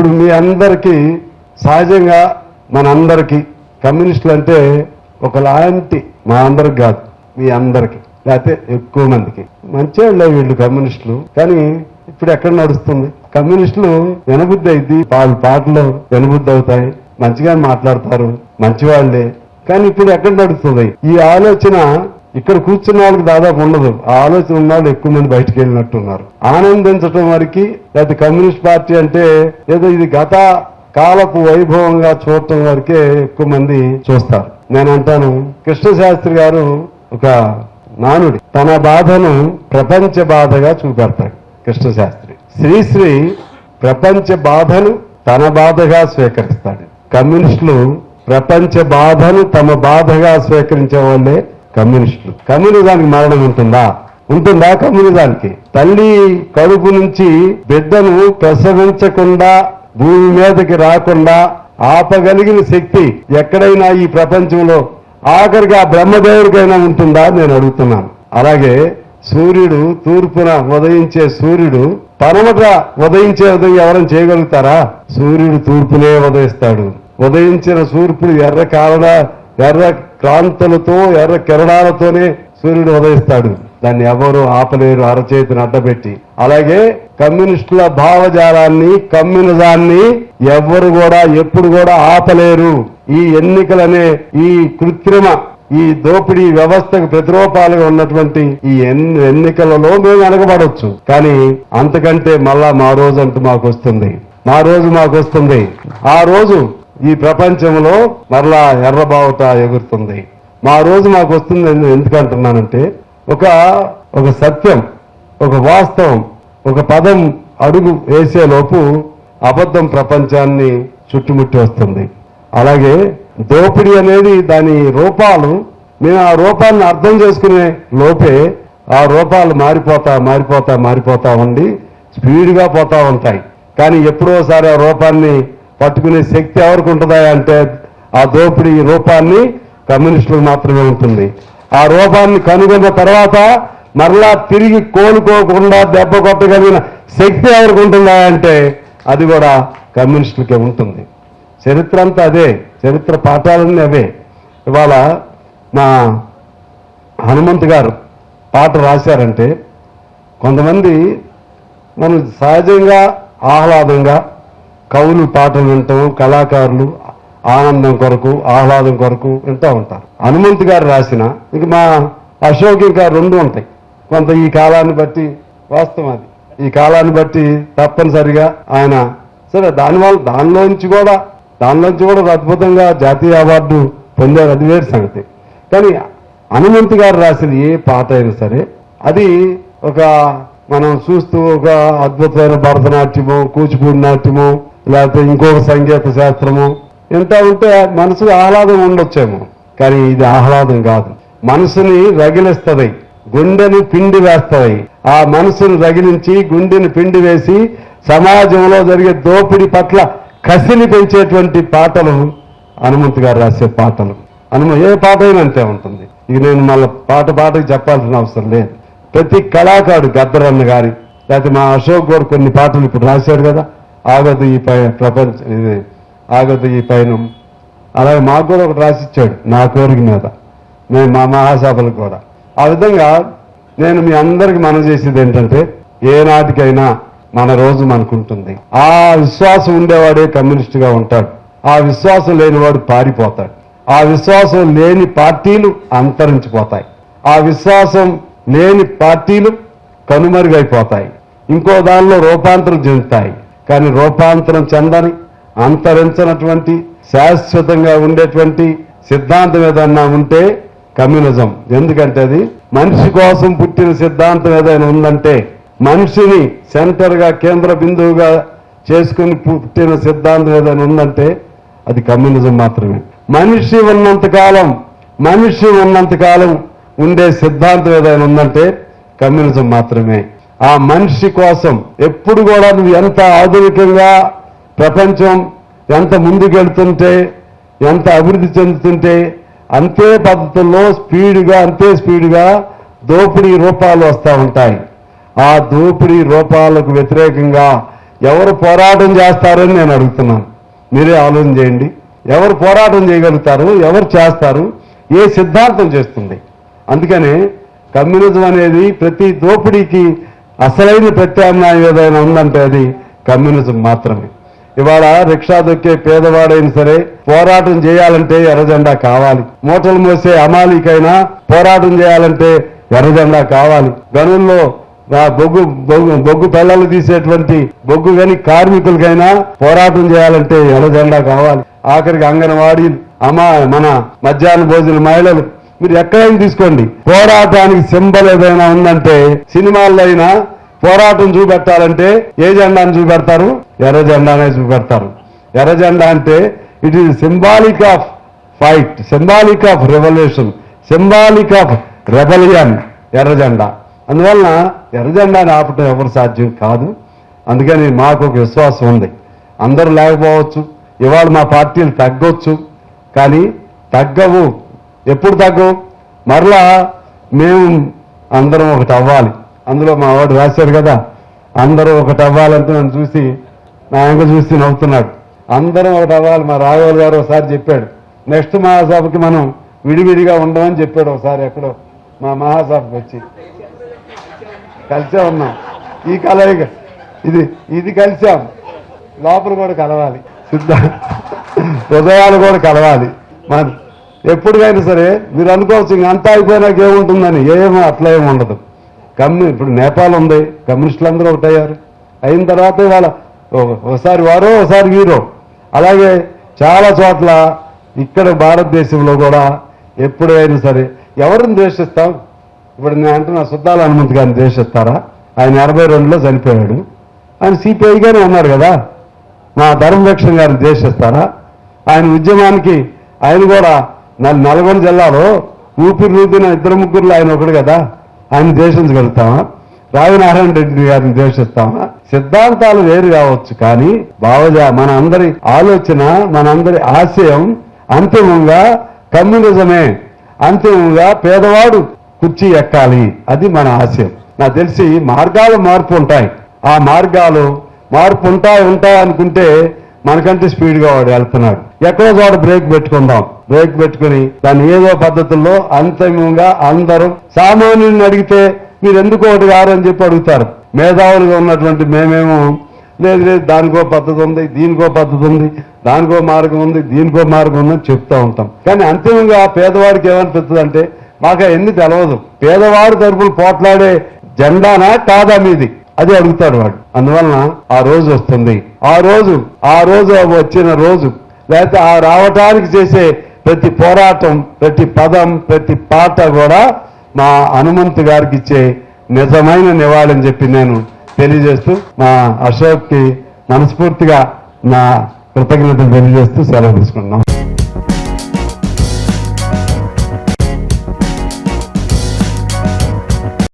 ఇప్పుడు మీ అందరికీ సహజంగా మనందరికీ కమ్యూనిస్టులు అంటే ఒకలాంటి మా అందరికి కాదు మీ అందరికి. లేకపోతే ఎక్కువ మందికి. మంచివాళ్ళే వీళ్ళు కమ్యూనిస్టులు. కానీ ఇప్పుడు ఎక్కడ నడుస్తుంది? కమ్యూనిస్టులు వినబుద్ధి అయింది వాళ్ళ పాటలు వినబుద్ధి అవుతాయి. మంచిగా మాట్లాడతారు. మంచివాళ్ళే కానీ ఇప్పుడు ఎక్కడ నడుస్తుంది? ఈ ఆలోచన ఇక్కడ కూర్చున్న వాళ్ళకి దాదాపు ఉండదు. ఆ ఆలోచన ఉన్న వాళ్ళు ఎక్కువ మంది బయటకు వెళ్ళినట్టున్నారు. ఆనందించడం వరకు లేకపోతే కమ్యూనిస్ట్ పార్టీ అంటే ఏదో ఇది గత కాలపు వైభవంగా చూడటం వరకే ఎక్కువ మంది చూస్తారు. నేను అంటాను కృష్ణశాస్త్రి గారు ఒక నానుడి. తన బాధను ప్రపంచ బాధగా చూపెడతాడు కృష్ణశాస్త్రి శ్రీశ్రీ ప్రపంచ బాధను తన బాధగా స్వీకరిస్తాడు. కమ్యూనిస్టులు ప్రపంచ బాధను తమ బాధగా స్వీకరించే వాళ్ళే కమ్యూనిస్టులు కమ్యూనిజానికి మరణం ఉంటుందా? ఉంటుందా కమ్యూనిజానికి? తల్లి కడుపు నుంచి బిడ్డను ప్రసవించకుండా భూమి మీదకి రాకుండా ఆపగలిగిన శక్తి ఎక్కడైనా ఈ ప్రపంచంలో ఆఖరికి ఆ బ్రహ్మదేవుడికైనా ఉంటుందా నేను అడుగుతున్నాను. అలాగే సూర్యుడు తూర్పున ఉదయించే సూర్యుడు పరమట ఉదయించే విధంగా ఎవరైనా చేయగలుగుతారా? సూర్యుడు తూర్పునే ఉదయిస్తాడు. ఉదయించిన సూర్యుడు ఎర్ర కాలడా ఎర్ర కాంతులతో ఎర్ర కిరణాలతోనే సూర్యుడు ఉదయిస్తాడు. దాన్ని ఎవరు ఆపలేరు అరచేతిని అడ్డపెట్టి అలాగే కమ్యూనిస్టుల భావజాలాన్ని కమ్యూనిజాన్ని ఎవ్వరు కూడా ఎప్పుడు కూడా ఆపలేరు. ఈ ఎన్నికలనే ఈ కృత్రిమ ఈ దోపిడీ వ్యవస్థకు ప్రతిరూపాలుగా ఉన్నటువంటి ఈ ఎన్నికలలో మేము వెనకబడవచ్చు కానీ అంతకంటే మళ్ళా మా రోజు అంటూ మాకు వస్తుంది మా రోజు మాకు వస్తుంది ఆ రోజు ఈ ప్రపంచంలో మరలా ఎర్రబావుట ఎగురుతుంది. మా రోజు మాకు వస్తుంది అని ఎందుకు అంటున్నానంటే ఒక ఒక సత్యం ఒక వాస్తవం ఒక పదం అడుగు వేసేలోపు అబద్ధం ప్రపంచాన్ని చుట్టుముట్టి వస్తుంది. అలాగే దోపిడీ అనేది దాని రూపాలు మేము ఆ రూపాలను అర్థం చేసుకునే లోపే ఆ రూపాలు మారిపోతా మారిపోతా మారిపోతా ఉండి స్పీడ్గా పోతా ఉంటాయి. కానీ ఎప్పుడోసారి ఆ రూపాన్ని పట్టుకునే శక్తి ఎవరికి ఉంటుందా అంటే ఆ దోపిడీ రూపాన్ని కమ్యూనిస్టులకు మాత్రమే ఉంటుంది. ఆ రూపాన్ని కనుగొన్న తర్వాత మరలా తిరిగి కోలుకోకుండా దెబ్బ కొట్టగలిగిన శక్తి ఎవరికి ఉంటుందా అంటే అది కూడా కమ్యూనిస్టులకే ఉంటుంది. చరిత్ర అంతా అదే చరిత్ర పాఠాలన్నీ అవే. ఇవాళ మా హనుమంత్ గారు పాట రాశారంటే కొంతమంది మనం సహజంగా ఆహ్లాదంగా కవులు పాటలు వింటాం కళాకారులు ఆనందం కొరకు ఆహ్లాదం కొరకు వింటూ ఉంటారు. హనుమంతు గారు రాసిన ఇక మా అశోక్ ఇంకా రెండు ఉంటాయి. కొంత ఈ కాలాన్ని బట్టి వాస్తవం అది. ఈ కాలాన్ని బట్టి తప్పనిసరిగా ఆయన సరే దానివల్ల దానిలోంచి కూడా దానిలోంచి కూడా ఒక అద్భుతంగా జాతీయ అవార్డు పొందారు. అది వేరు సంగతి. కానీ హనుమంతు గారు రాసిన ఏ పాట అయినా సరే అది ఒక మనం చూస్తూ ఒక అద్భుతమైన భరతనాట్యము కూచిపూడి నాట్యము లేకపోతే ఇంకొక సంగీత శాస్త్రము. ఇంత ఉంటే మనసుకు ఆహ్లాదం ఉండొచ్చేమో కానీ ఇది ఆహ్లాదం కాదు. మనసుని రగిలిస్తుంది గుండెని పిండి వేస్తుంది. ఆ మనసును రగిలించి గుండెని పిండి వేసి సమాజంలో జరిగే దోపిడి పట్ల కసిని పెంచేటువంటి పాటలు హనుమంత్ గారు రాసే పాటలు. హనుమ ఏ పాట అయినా అంతే ఉంటుంది. ఇది నేను మళ్ళీ పాట పాటకి చెప్పాల్సిన అవసరం లేదు. ప్రతి కళాకారుడు గద్దరన్న గారి లేకపోతే మా అశోక్ గారు కొన్ని పాటలు ఇప్పుడు రాశాడు కదా ఆగదు ఈ పై ప్రపంచ ఇది ఆగదు ఈ పైన. అలాగే మాకు కూడా ఒకటి రాసిచ్చాడు నా కోరిక మీద. మేము మా మహాసభలకు కూడా ఆ విధంగా నేను మీ అందరికి మనం చేసేది ఏంటంటే ఏనాటికైనా మన రోజు మనకుంటుంది. ఆ విశ్వాసం ఉండేవాడే కమ్యూనిస్టుగా ఉంటాడు. ఆ విశ్వాసం లేనివాడు పారిపోతాడు. ఆ విశ్వాసం లేని పార్టీలు అంతరించిపోతాయి. ఆ విశ్వాసం లేని పార్టీలు కనుమరుగైపోతాయి. ఇంకో దానిలో రూపాంతరం చెందుతాయి. కానీ రూపాంతరం చెందని అంతరించినటువంటి శాశ్వతంగా ఉండేటువంటి సిద్ధాంతం ఏదన్నా ఉంటే కమ్యూనిజం. ఎందుకంటే అది మనిషి కోసం పుట్టిన సిద్ధాంతం ఏదైనా ఉందంటే మనిషిని సెంటర్గా కేంద్ర బిందువుగా చేసుకుని పుట్టిన సిద్ధాంతం ఏదైనా ఉందంటే అది కమ్యూనిజం మాత్రమే. మనిషి ఉన్నంత కాలం మనిషి ఉన్నంత కాలం ఉండే సిద్ధాంతం ఏదైనా ఉందంటే కమ్యూనిజం మాత్రమే. ఆ మనిషి కోసం ఎప్పుడు కూడా నువ్వు ఎంత ఆధునికంగా ప్రపంచం ఎంత ముందుకెళ్తుంటే ఎంత అభివృద్ధి చెందుతుంటే అంతే పద్ధతుల్లో స్పీడ్గా అంతే స్పీడ్గా దోపిడీ రూపాలు వస్తూ ఉంటాయి. ఆ దోపిడీ రూపాలకు వ్యతిరేకంగా ఎవరు పోరాటం చేస్తారని నేను అడుగుతున్నాను. మీరే ఆలోచన చేయండి. ఎవరు పోరాటం చేయగలుగుతారు ఎవరు చేస్తారు ఏ సిద్ధాంతం చేస్తుంది? అందుకనే కమ్యూనిజం అనేది ప్రతి దోపిడీకి అసలైన ప్రత్యామ్నాయం ఏదైనా ఉందంటే అది కమ్యూనిజం మాత్రమే. ఇవాళ రిక్షా దొక్కే పేదవాడైనా సరే పోరాటం చేయాలంటే ఎర్రజెండా కావాలి. మూటలు మోసే అమాలికైనా పోరాటం చేయాలంటే ఎర్రజెండా కావాలి. గనుల్లో బొగ్గు బొగ్గు బొగ్గు పిల్లలు తీసేటువంటి బొగ్గు గని కార్మికులకైనా పోరాటం చేయాలంటే ఎర్రజెండా కావాలి. ఆఖరికి అంగన్వాడీలు అమా మన మధ్యాహ్న భోజన మహిళలు మీరు ఎక్కడైనా తీసుకోండి. పోరాటానికి సింబల్ ఏదైనా ఉందంటే సినిమాల్లో అయినా పోరాటం చూపెట్టాలంటే ఏ జెండాను చూపెడతారు? ఎర్ర జెండానే చూపెడతారు. ఎర్ర జెండా అంటే it is symbolic of fight symbolic of revolution symbolic of rebellion ఎర్ర జెండా. అందువలన ఎర్ర జెండాని ఆపటం ఎవరు సాధ్యం? కాదు. అందుకని మాకు ఒక విశ్వాసం ఉంది. అందరూ లేకపోవచ్చు. ఇవాళ మా పార్టీలు తగ్గొచ్చు. కానీ తగ్గవు. ఎప్పుడు తగ్గు? మరలా మేము అందరం ఒకటి అవ్వాలి. అందులో మా వాడు రాశారు కదా అందరూ ఒకటి అవ్వాలంటే నన్ను చూసి నా ఆయన చూసి నవ్వుతున్నాడు. అందరం ఒకటి అవ్వాలి మా రాఘవల్ గారు ఒకసారి చెప్పాడు. నెక్స్ట్ మహాసభకి మనం విడివిడిగా ఉండమని చెప్పాడు ఒకసారి ఎక్కడో మా మహాసభకి వచ్చి. కలిసే ఉన్నాం. ఈ కలయిక ఇది ఇది కలిసాం. లోపల కూడా కలవాలి. సిద్ధ హృదయాలు కూడా కలవాలి. మన ఎప్పటికైనా సరే మీరు అనుకోవచ్చు ఇంక అంతా అయిపోయినాక ఏముంటుందని. ఏమో అట్లా ఏమి ఉండదు. కమ్యూ ఇప్పుడు నేపాల్ ఉంది. కమ్యూనిస్టులు అందరూ ఒకటయ్యారు అయిన తర్వాత ఇవాళ ఒకసారి వారో ఒకసారి వీరో. అలాగే చాలా చోట్ల ఇక్కడ భారతదేశంలో కూడా ఎప్పుడైనా సరే ఎవరిని ద్వేషిస్తాం? ఇప్పుడు నేను అంటున్నా సుద్దాల హనుమంత్ గారిని ద్వేషిస్తారా? ఆయన ఎనభై రెండులో చనిపోయాడు. ఆయన సిపిఐగానే ఉన్నారు కదా. మా ధర్మరక్షణ గారిని ద్వేషిస్తారా? ఆయన ఉద్యమానికి ఆయన కూడా నల్గొండ జిల్లాలో ఊపిరి రూపిన ఇద్దరు ముగ్గురులో ఆయన ఒకడు కదా ఆయన ద్వేషించగలుగుతామా రావినారాయణ రెడ్డి గారిని ద్వేషిస్తామా? సిద్ధాంతాలు వేరు కావచ్చు కానీ బావజా మన అందరి ఆలోచన మనందరి ఆశయం అంతిమంగా కమ్యూనిజమే అంతిమంగా పేదవాడు కుర్చీ ఎక్కాలి. అది మన ఆశయం. నాకు తెలిసి మార్గాలు మార్పు ఉంటాయి. ఆ మార్గాలు మార్పు ఉంటాయి ఉంటాయి అనుకుంటే మనకంటే స్పీడ్గా వాడు వెళ్తున్నాడు. ఎక్కడో చోట బ్రేక్ పెట్టుకుందాం. బ్రేక్ పెట్టుకుని దాన్ని ఏదో పద్ధతుల్లో అంతిమంగా అందరూ సామాన్యుని అడిగితే మీరు ఎందుకు ఒకటి గారు అని చెప్పి అడుగుతారు. మేధావులుగా ఉన్నటువంటి మేమేమో లేదు లేదు దానికో పద్ధతి ఉంది దీనికో పద్ధతి ఉంది దానికో మార్గం ఉంది దీనికో మార్గం ఉంది చెప్తా ఉంటాం. కానీ అంతిమంగా పేదవాడికి ఏమనిపిస్తుంది అంటే మాకు ఎన్ని తెలవదు. పేదవాడు తరుపులు పోట్లాడే జెండానా కాదా మీది? అది అడుగుతాడు వాడు. అందువలన ఆ రోజు వస్తుంది. ఆ రోజు ఆ రోజు వచ్చిన రోజు లేకపోతే ఆ రావటానికి చేసే ప్రతి పోరాటం ప్రతి పదం ప్రతి పాట కూడా మా హనుమంతు గారికి ఇచ్చే నిజమైన నివాళని చెప్పి నేను తెలియజేస్తూ మా అశోక్కి మనస్ఫూర్తిగా నా కృతజ్ఞతలు తెలియజేస్తూ సెలవు తీసుకుంటున్నాం.